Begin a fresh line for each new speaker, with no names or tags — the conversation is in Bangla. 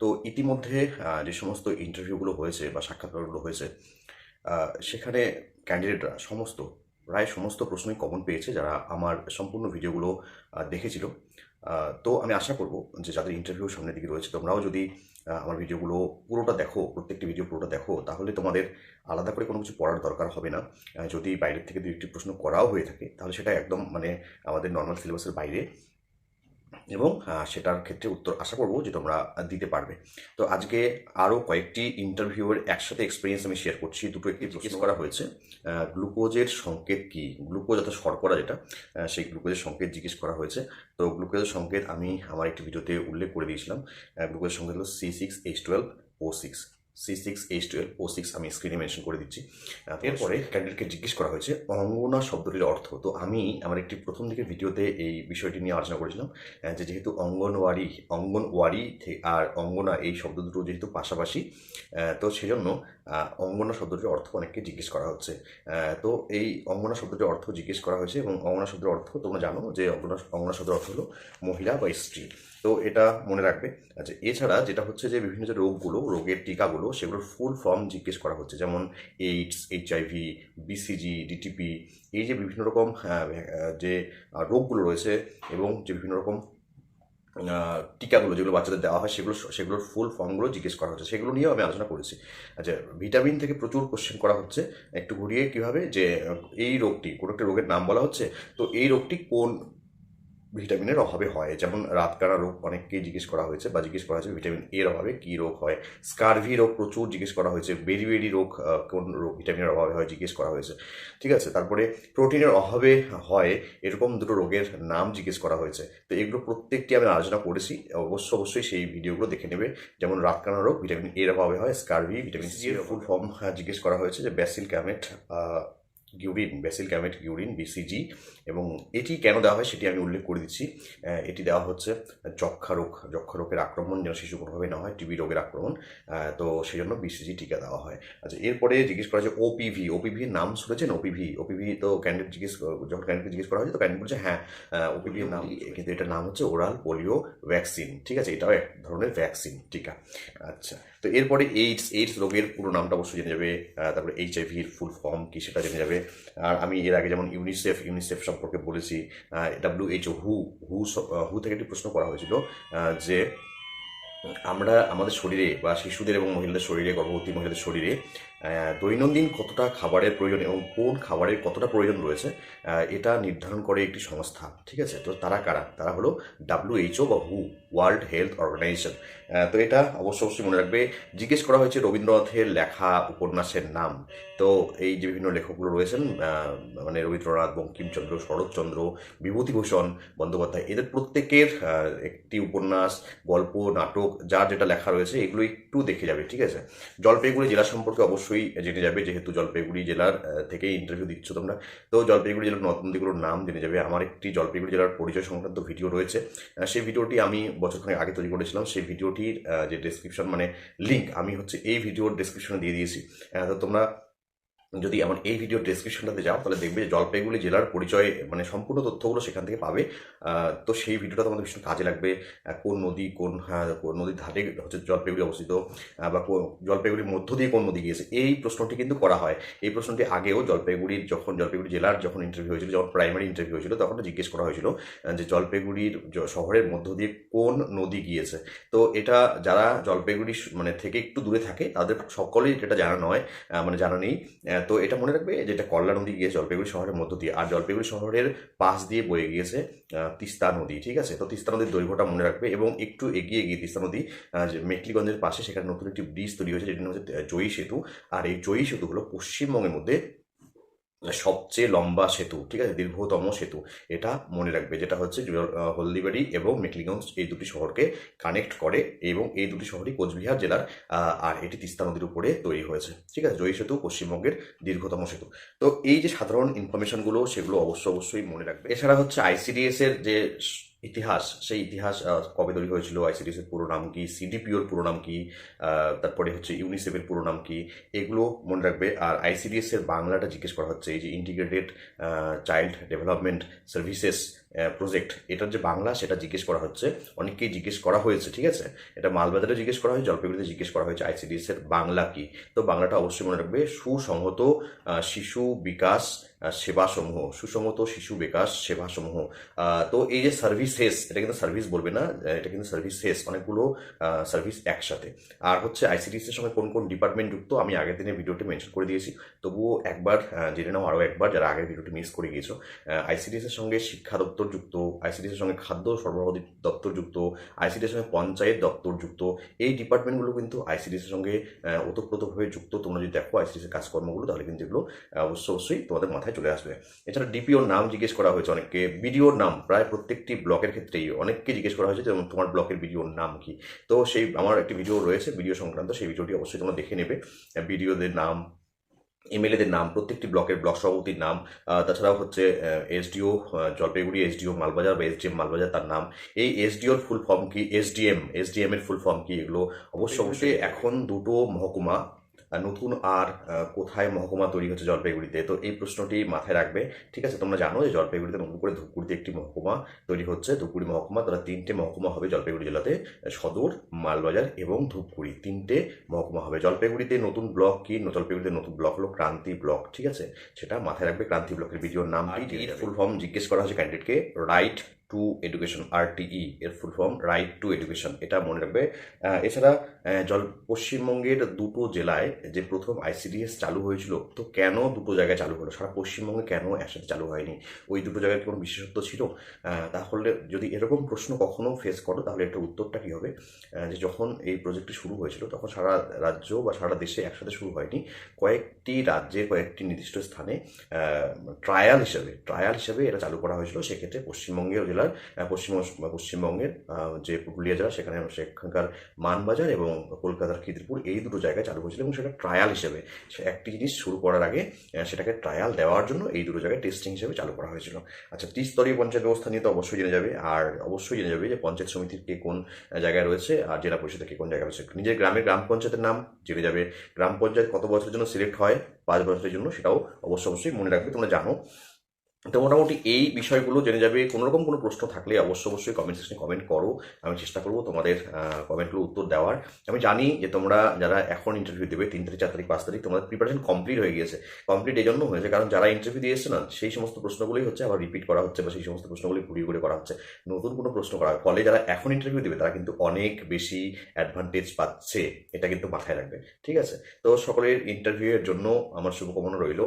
তো ইতিমধ্যে যে সমস্ত ইন্টারভিউগুলো হয়েছে বা সাক্ষাৎকারগুলো হয়েছে সেখানে ক্যান্ডিডেটরা সমস্ত, প্রায় সমস্ত প্রশ্নই কমন পেয়েছে যারা আমার সম্পূর্ণ ভিডিওগুলো দেখেছিল। তো আমি আশা করব যে যাদের ইন্টারভিউ সামনের দিকে রয়েছে, তোমরাও যদি আমার ভিডিওগুলো পুরোটা দেখো, প্রত্যেকটি ভিডিও পুরোটা দেখো, তাহলে তোমাদের আলাদা করে কোনো কিছু পড়ার দরকার হবে না। যদি বাইরের থেকে দু একটি প্রশ্ন করাও হয়ে থাকে, তাহলে সেটা একদম মানে আমাদের নর্মাল সিলেবাসের বাইরে। এবং সেটার ক্ষেত্রে উত্তর আশা করব যে তোমরা দিতে পারবে। তো আজকে আরও কয়েকটি ইন্টারভিউয়ের একসাথে এক্সপিরিয়েন্স আমি শেয়ার করছি। দুটো একটি জিজ্ঞেস করা হয়েছে। গ্লুকোজের সংকেত কি? গ্লুকোজ অর্থাৎ শর্করা যেটা সেই গ্লুকোজের সংকেত জিজ্ঞেস করা হয়েছে। তো গ্লুকোজের সংকেত আমি আমার একটি ভিডিওতে উল্লেখ করে দিয়েছিলাম। গ্লুকোজের সংকেত হলো C six H twelve O six C six H twelve O six আমি স্ক্রিনে মেনশন করে দিচ্ছি। এরপরে ক্যান্ডিডেটকে জিজ্ঞেস করা হয়েছে অঙ্গনা শব্দটির অর্থ। তো আমি আমার একটি প্রথম দিকের ভিডিওতে এই বিষয়টি নিয়ে আলোচনা করেছিলাম যে যেহেতু অঙ্গনওয়াড়ি অঙ্গনওয়াড়ি আর অঙ্গনা এই শব্দ দুটো যেহেতু পাশাপাশি তো সেজন্য অঙ্গনা শব্দটির অর্থ অনেককে জিজ্ঞেস করা হচ্ছে। তো এই অঙ্গনা শব্দটির অর্থ জিজ্ঞেস করা হয়েছে এবং অঙ্গনা শব্দের অর্থ তোমরা জানো যে অঙ্গনা অঙ্গনা শব্দের অর্থ হলো মহিলা বা স্ত্রী। তো এটা মনে রাখবে। আচ্ছা এছাড়া যেটা হচ্ছে যে বিভিন্ন যে রোগগুলো, রোগের টিকাগুলো, সেগুলোর ফুল ফর্ম জিজ্ঞেস করা হচ্ছে। যেমন এইডস এইচআইভি বিসিজি ডিটিপি এই যে বিভিন্ন রকম যে রোগগুলো রয়েছে এবং যে বিভিন্ন রকম টিকাগুলো যেগুলো বাচ্চাদের দেওয়া হয়, সেগুলো, সেগুলোর ফুল ফর্মগুলো জিজ্ঞেস করা হচ্ছে। সেগুলো নিয়েও আমি আলোচনা করেছি। আচ্ছা ভিটামিন থেকে প্রচুর কোশ্চেন করা হচ্ছে। একটু ঘুরিয়ে কীভাবে যে এই রোগটি, কোনো একটা রোগের নাম বলা হচ্ছে। তো এই রোগটি কোন ভিটামিনের অভাবে হয়। যেমন রাতকানা রোগ অনেককেই জিজ্ঞেস করা হয়েছে বা জিজ্ঞেস করা হয়েছে ভিটামিন এর অভাবে কী রোগ হয়। স্কারভি রোগ প্রচুর জিজ্ঞেস করা হয়েছে। বেরি বেরি রোগ কোন রোগ ভিটামিনের অভাবে হয় জিজ্ঞেস করা হয়েছে। ঠিক আছে তারপরে প্রোটিনের অভাবে হয় এরকম দুটো রোগের নাম জিজ্ঞেস করা হয়েছে। তো এগুলো প্রত্যেকটি আমি আলোচনা করেছি অবশ্য অবশ্যই সেই ভিডিওগুলো দেখে নেবে। যেমন রাতকানা রোগ ভিটামিন এর অভাবে হয় স্কারভি ভিটামিন সি এর ফুল ফর্ম জিজ্ঞেস করা হয়েছে যে bacille Calmette Guerin bacille Calmette Guerin BCG এবং এটি কেন দেওয়া হয় সেটি আমি উল্লেখ করে দিচ্ছি। এটি দেওয়া হচ্ছে যক্ষা রোগ যক্ষা রোগের আক্রমণ যেন শিশু কোনোভাবে না হয় টিবি রোগের আক্রমণ। তো সেই জন্য বিসিজি টিকা দেওয়া হয়। আচ্ছা এরপরে জিজ্ঞেস করা যে ওপিভি ওপিভি নাম শুনেছেন ওপিভি ওপিভি তো ক্যান্ডিডেট জিজ্ঞেস যখন ক্যান্ডিডেট জিজ্ঞেস করা হয়েছে তো ক্যান্ডিডেট বলছে হ্যাঁ ওপিভি নাম কিন্তু এটার নাম হচ্ছে ওরাল পোলিও ভ্যাকসিন ঠিক আছে এটাও এক ধরনের ভ্যাকসিন টিকা। আচ্ছা তো এরপরে এইডস এইডস রোগের পুরো নামটা অবশ্যই জেনে যাবে তারপরে এইচআইভির ফুল ফর্ম কি সেটা জেনে যাবে। আর আমি এর আগে যেমন ইউনিসেফ ইউনিসেফ সম্পর্কে বলেছি ডাব্লিউএইচও হু হু হু থেকে একটি প্রশ্ন করা হয়েছিল যে আমরা আমাদের শরীরে বা শিশুদের এবং মহিলাদের শরীরে, গর্ভবতী মহিলাদের শরীরে দৈনন্দিন কতটা খাবারের প্রয়োজন এবং কোন খাবারের কতটা প্রয়োজন রয়েছে এটা নির্ধারণ করে একটি সংস্থা, ঠিক আছে? তো তারা কারা? তারা হলো ডাব্লিউএইচও বা হু ওয়ার্ল্ড হেলথ অর্গানাইজেশন তো এটা অবশ্য অবশ্যই মনে রাখবে, জিজ্ঞেস করা হয়েছে রবীন্দ্রনাথের লেখা উপন্যাসের নাম। তো এই যে বিভিন্ন লেখকগুলো রয়েছেন মানে রবীন্দ্রনাথ, বঙ্কিমচন্দ্র, শরৎচন্দ্র, বিভূতিভূষণ বন্দ্যোপাধ্যায়, এদের প্রত্যেকের একটি উপন্যাস, গল্প, নাটক, যার যেটা লেখা রয়েছে, এগুলো একটু দেখে যাবে, ঠিক আছে? জলপাইগুড়ি জেলা সম্পর্কে অবশ্যই জেনে যাবে যেহেতু জলপাইগুড়ি জেলার থেকে ইন্টারভিউ দিচ্ছ তোমরা। তো জলপাইগুড়ি জেলার নতুন নদনদীগুলোর নাম জেনে যাবে। আমার একটি জলপাইগুড়ি জেলার পরিচয় সংক্রান্ত ভিডিও রয়েছে। সেই ভিডিওটি আমি বছরখানে আগে তৈরি করেছিলাম। সেই ভিডিওটির যে ডেসক্রিপশন মানে লিঙ্ক আমি হচ্ছে এই ভিডিওর ডেসক্রিপশনে দিয়ে দিয়েছি। তো তোমরা যদি আমার এই ভিডিও ডেসক্রিপশনটাতে যাও তাহলে দেখবে যে জলপাইগুড়ি জেলার পরিচয় মানে সম্পূর্ণ তথ্যগুলো সেখান থেকে পাবে। তো সেই ভিডিওটা তোমাদের ভীষণ কাজে লাগবে। কোন নদী কোন হ্যাঁ, কোন নদীর ধারে হচ্ছে জলপাইগুড়ি অবস্থিত বা জলপাইগুড়ির মধ্য দিয়ে কোন নদী গিয়েছে। এই প্রশ্নটি কিন্তু করা হয়। এই প্রশ্নটি আগেও জলপাইগুড়ির যখন জলপাইগুড়ি জেলার যখন ইন্টারভিউ হয়েছিল যখন প্রাইমারি ইন্টারভিউ হয়েছিল তখন জিজ্ঞেস করা হয়েছিল যে জলপাইগুড়ির শহরের মধ্য দিয়ে কোন নদী গিয়েছে। তো এটা যারা জলপাইগুড়ি মানে থেকে একটু দূরে থাকে তাদের সকলেই এটা জানা নয় মানে জানা নেই। তো এটা মনে রাখবে যেটা কল্লা নদী গিয়ে জলপাইগুড়ি শহরের মধ্য দিয়ে, আর জলপাইগুড়ি শহরের পাশ দিয়ে বয়ে গিয়েছে তিস্তা নদী, ঠিক আছে? তো তিস্তা নদীর দৈর্ঘ্যটা মনে রাখবে এবং একটু এগিয়ে গিয়ে তিস্তা নদী মেকলিগঞ্জের পাশে সেখানে নতুন একটি ব্রিজ তৈরি হয়েছে যেটি হচ্ছে জয়ী সেতু। আর এই জয়ী সেতু পশ্চিমবঙ্গের মধ্যে সবচেয়ে লম্বা সেতু, ঠিক আছে? দীর্ঘতম সেতু। এটা মনে রাখবে, যেটা হচ্ছে হলদিবাড়ি এবং মেকলিগঞ্জ এই দুটি শহরকে কানেক্ট করে এবং এই দুটি শহরই কোচবিহার জেলার আর এটি তিস্তা নদীর উপরে তৈরি হয়েছে, ঠিক আছে? জয়ী সেতু, পশ্চিমবঙ্গের দীর্ঘতম সেতু। তো এই যে সাধারণ ইনফরমেশনগুলো সেগুলো অবশ্য অবশ্যই মনে রাখবে। এছাড়া হচ্ছে আইসিডিএস এর যে ইতিহাস, সেই ইতিহাস কবে তৈরি হয়েছিল আইসিডিএস এর পুরো নাম কি সিডিপিওর পুরো নাম কি তারপরে হচ্ছে ইউনিসেফের পুরো নাম কি, এগুলো মনে রাখবে। আর আইসিডিএস এর বাংলাটা জিজ্ঞেস করা হচ্ছে, এই যে integrated child development services project এটার যে বাংলা সেটা জিজ্ঞেস করা হচ্ছে। অনেককেই জিজ্ঞেস করা হয়েছে, ঠিক আছে? এটা মালবাজারে জিজ্ঞেস করা হয়েছে জলপাইগুড়িতে জিজ্ঞেস করা হয়েছে আইসিডিএস এর বাংলা কি। তো বাংলাটা অবশ্যই মনে রাখবে, সুসংহত শিশু বিকাশ সেবাসমূহ সুসংহত শিশু বিকাশ সেবাসমূহ। তো এই যে সার্ভিসেস এটা কিন্তু সার্ভিস বলবে না এটা কিন্তু সার্ভিসেস অনেকগুলো সার্ভিস একসাথে। আর হচ্ছে আইসিডিএস এর সঙ্গে কোন কোন ডিপার্টমেন্ট যুক্ত আমি আগের দিনে ভিডিওটি মেনশন করে দিয়েছি। তবুও একবার জেনে নাও আরও একবার যারা আগের ভিডিওটি মিস করে গিয়েছো। আইসিডিএস এর সঙ্গে শিক্ষা দপ্তর যুক্ত আইসিডিএস এর সঙ্গে খাদ্য সরবরাহ দপ্তর যুক্ত আইসিডিএস এর সঙ্গে পঞ্চায়েত দপ্তর যুক্ত এই ডিপার্টমেন্টগুলো কিন্তু আইসিডিএস এর সঙ্গে ওতপ্রোতভাবে যুক্ত। তোমরা যদি দেখো আইসিডিএস এর কাজকর্মগুলো তাহলে কিন্তু এগুলো আহ, অবশ্যই অবশ্যই তোমাদের মাথায় চলে আসবে। এছাড়া ডিপিওর নাম জিজ্ঞেস করা হয়েছে অনেককে। বিডিওর নাম প্রায় প্রত্যেকটি ব্লকের ক্ষেত্রেই অনেককে জিজ্ঞেস করা হয়েছে যেমন তোমার ব্লকের বিডিওর নাম কি? তো সেই আমার একটি ভিডিও রয়েছে ভিডিও সংক্রান্ত সেই ভিডিওটি অবশ্যই তোমরা দেখে নেবে। বিডিওদের নাম এমএলএদের নাম প্রত্যেকটি ব্লকের ব্লক সভাপতির নাম তাছাড়াও হচ্ছে এসডিও জলপাইগুড়ি এসডিও মালবাজার বা এসডিএম মালবাজার তার নাম। এই এসডিওর ফুল ফর্ম কি? এসডিএম এসডিএম এর ফুল ফর্ম কি? এগুলো অবশ্যই অবশ্যই এখন দুটো মহকুমা নতুন আর কোথায় মহকুমা তৈরি হচ্ছে জলপাইগুড়িতে? তো এই প্রশ্নটি মাথায় রাখবে। ঠিক আছে তোমরা জানো যে জলপাইগুড়িতে নতুন করে ধূপগুড়িতে একটি মহকুমা তৈরি হচ্ছে। ধূপগুড়ি মহকুমা তারা তিনটে মহকুমা হবে জলপাইগুড়ি জেলাতে। সদর মালবাজার এবং ধূপগুড়ি। তিনটে মহকুমা হবে। জলপাইগুড়িতে নতুন ব্লক কি? জলপাইগুড়িতে নতুন ব্লক হলো ক্রান্তি ব্লক। ঠিক আছে? সেটা মাথায় রাখবে। ক্রান্তি ব্লকের ভিডিওর এর ফুল ফর্ম জিজ্ঞেস করা হয়েছে ক্যান্ডিডেটকে রাইট টু এডুকেশন আরটিই এর full form right to education এটা মনে রাখবে। এছাড়া জল, পশ্চিমবঙ্গের দুটো জেলায় যে প্রথম আইসিডিএস চালু হয়েছিল, তো কেন দুটো জায়গায় চালু হলো? সারা পশ্চিমবঙ্গে কেন একসাথে চালু হয়নি? ওই দুটো জায়গায় কোনো বিশেষত্ব ছিল? তাহলে যদি এরকম প্রশ্ন কখনো ফেস করো, তাহলে এটার উত্তরটা কী হবে? যে যখন এই প্রজেক্টটি শুরু হয়েছিল, তখন সারা রাজ্য বা সারা দেশে একসাথে শুরু হয়নি। কয়েকটি রাজ্যে কয়েকটি নির্দিষ্ট স্থানে ট্রায়াল হিসেবে ট্রায়াল হিসেবে এটা চালু করা হয়েছিল। সেক্ষেত্রে পশ্চিমবঙ্গের জেলার আহ, পশ্চিম পশ্চিমবঙ্গের যে পুরুলিয়া জেলা সেখানে সেখানকার মানবাজার এবং কলকাতার খিদিরপুর এই দুটো জায়গায় চালু হয়েছিল এবং সেটা ট্রায়াল হিসেবে একটি জিনিস শুরু করার আগে সেটাকে ট্রায়াল দেওয়ার জন্য এই দুটো জায়গায় টেস্টিং হিসেবে চালু করা হয়েছিল। আচ্ছা ত্রিস্তরীয় পঞ্চায়েত ব্যবস্থা নিয়ে তো অবশ্যই জেনে যাবে আর অবশ্যই জেনে যাবে যে পঞ্চায়েত সমিতির কে কোন জায়গায় রয়েছে আর জেলা পরিষদের কে কোন জায়গায় রয়েছে। নিজের গ্রামের গ্রাম পঞ্চায়েতের নাম জেনে যাবে গ্রাম পঞ্চায়েত কত বছরের জন্য সিলেক্ট হয় পাঁচ বছরের জন্য সেটাও অবশ্যই অবশ্যই মনে রাখবে তোমরা জানো। তো মোটামুটি এই বিষয়গুলো জেনে যাবে। কোনো রকম কোনো প্রশ্ন থাকলে অবশ্যই অবশ্যই কমেন্ট সেকশনে কমেন্ট করো। আমি চেষ্টা করব তোমাদের কমেন্টগুলো উত্তর দেওয়ার। আমি জানি যে তোমরা যারা এখন ইন্টারভিউ দেবে, তিন তারিখ, চার তারিখ, পাঁচ তারিখ, তোমাদের প্রিপারেশন কমপ্লিট হয়ে গিয়েছে। কমপ্লিট এই জন্য হয়েছে কারণ যারা ইন্টারভিউ দিয়ে না, সেই সমস্ত প্রশ্নগুলোই হচ্ছে আবার রিপিট করা হচ্ছে বা সেই সমস্ত প্রশ্নগুলি ঘুরিয়ে ঘুরে করা হচ্ছে। নতুন কোনো প্রশ্ন করা হয়। ফলে যারা এখন ইন্টারভিউ দেবে, তারা কিন্তু অনেক বেশি অ্যাডভান্টেজ পাচ্ছে। এটা কিন্তু মাথায় রাখবে। ঠিক আছে? তো সকলের ইন্টারভিউয়ের জন্য আমার শুভকামনা রইল।